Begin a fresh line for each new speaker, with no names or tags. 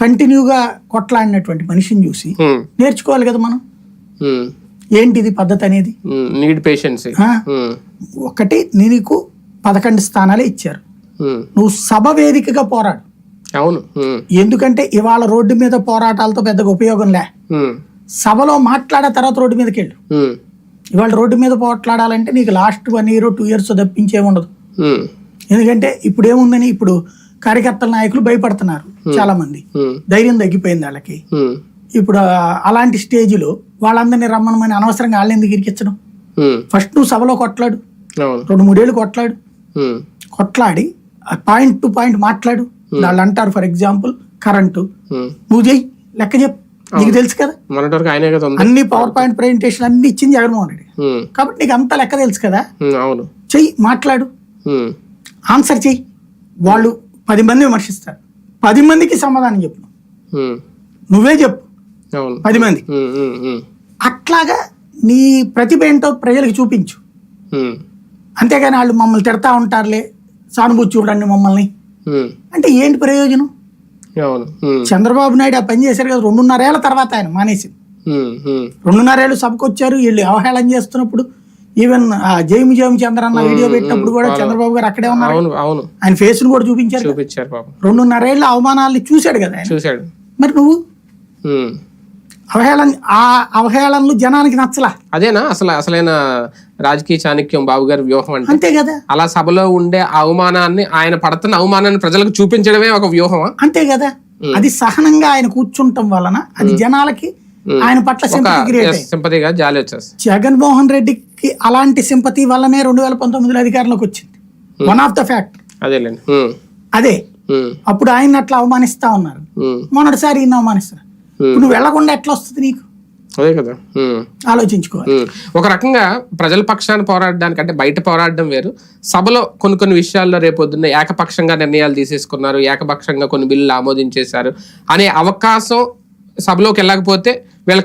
కంటిన్యూగా కొట్లాడినటువంటి మనిషిని చూసి నేర్చుకోవాలి కదా మనం. ఏంటిది పద్ధతి అనేది?
Need patience?
ఒకటి నీకు పదకొండు స్థానాలే ఇచ్చారు. నువ్వు సభ వేదికగా పోరాడు.
అవును.
ఎందుకంటే ఇవాళ రోడ్డు మీద పోరాటాలతో పెద్దగా ఉపయోగం లే. సభలో మాట్లాడే తర్వాత రోడ్డు మీదకి వెళ్ళు. ఇవాళ రోడ్డు మీద పోట్లాడాలంటే నీకు last one year two years తప్పించే ఉండదు ఎందుకంటే ఇప్పుడు ఏముందని ఇప్పుడు కార్యకర్తల నాయకులు భయపడుతున్నారు. చాలా మంది
ఉమ్,
ధైర్యం తగ్గిపోయింది వాళ్ళకి.
ఉమ్,
ఇప్పుడు అలాంటి స్టేజ్లో వాళ్ళందరినీ రమ్మనమని అనవసరంగా వాళ్ళని ఎందుకు ఇరికించడం? ఫస్ట్ నువ్వు సభలో కొట్లాడు. రెండు మూడేళ్ళు కొట్లాడు. కొట్లాడి పాయింట్ టు పాయింట్ మాట్లాడు. వాళ్ళు అంటారు ఫర్ ఎగ్జాంపుల్ కరెంటు. నువ్వు చెయ్యి లెక్క చెప్పు. నీకు తెలుసు కదా? అన్ని పవర్ పాయింట్ ప్రెజెంటేషన్ అన్ని ఇచ్చింది జగన్మోహన్ రెడ్డి. కాబట్టి నీకు అంత లెక్క తెలుసు కదా? చెయ్యి మాట్లాడు. ఆన్సర్ చెయ్యి. వాళ్ళు పది మంది విమర్శిస్తారు. పది మందికి సమాధానం చెప్పు. నువ్వే చెప్పు. పది మంది. అట్లాగా నీ ప్రతిభ ఏంటో ప్రజలకు చూపించు. అంతేగాని వాళ్ళు మమ్మల్ని తిడతా ఉంటారులే సానుభూతి చూడండి మమ్మల్ని. అంటే ఏంటి ప్రయోజనం? చంద్రబాబు నాయుడు ఆ పని చేశారు కదా రెండున్నరేళ్ళ తర్వాత ఆయన మానేసి రెండున్నరేళ్ళు సభకు వచ్చారు వీళ్ళు అవహేళన చేస్తున్నప్పుడు ఈవెన్ జైమి జైమి చంద్ర అన్న వీడియో పెట్టినప్పుడు కూడా చంద్రబాబు గారు అక్కడే ఉన్నారు.
అవును అవును.
ఆయన ఫేస్ను కూడా చూపించారు.
చూపించారు పాపం.
రెండున్నరేళ్ళ అవమానాల్ని చూశాడు కదా
చూశాడు.
మరి నువ్వు. అవహేళన ఆ అవహేళనలు జనానికి నచ్చలా?
అదేనా? అసలు అసలైన రాజకీయ చాణక్యం బాబు గారి వ్యూహం అంటే?
అంతే కదా.
అలా సభలో ఉండే అవమానాన్ని ఆయన పడుతున్న అవమానాన్ని ప్రజలకు చూపించడమే ఒక వ్యూహమా?
అంతే కదా. అది సహనంగా ఆయన కూర్చుంటం వలన అది జనాలకి ఆయన పట్ల
సింపతిగా జాలి వచ్చేస్తుంది.
జగన్మోహన్ రెడ్డికి అలాంటి సింపతి వల్లనే రెండు వేల పంతొమ్మిదిలో అధికారంలోకి వచ్చింది. వన్ ఆఫ్ ద ఫ్యాక్ట్ అదే.
ఉమ్,
అప్పుడు ఆయన అట్లా అవమానిస్తా ఉన్నారు.
ఉమ్,
మొన్నటిసారి ఈయన అవమానిస్తారు. ఇప్పుడు నువ్వు వెళ్ళకుండా ఎట్లా వస్తుంది నీకు?
అదే కదా.
ఆలోచించుకోవాలి.
ఒక రకంగా ప్రజల పక్షాన్ని పోరాడడానికి అంటే బయట పోరాడడం వేరు. సభలో కొన్ని కొన్ని విషయాల్లో రేపొద్దున్న ఏకపక్షంగా నిర్ణయాలు తీసేసుకున్నారు. ఏకపక్షంగా కొన్ని బిల్లులు ఆమోదించేశారు. అనే అవకాశం సభలోకి వెళ్ళకపోతే వీళ్ళకి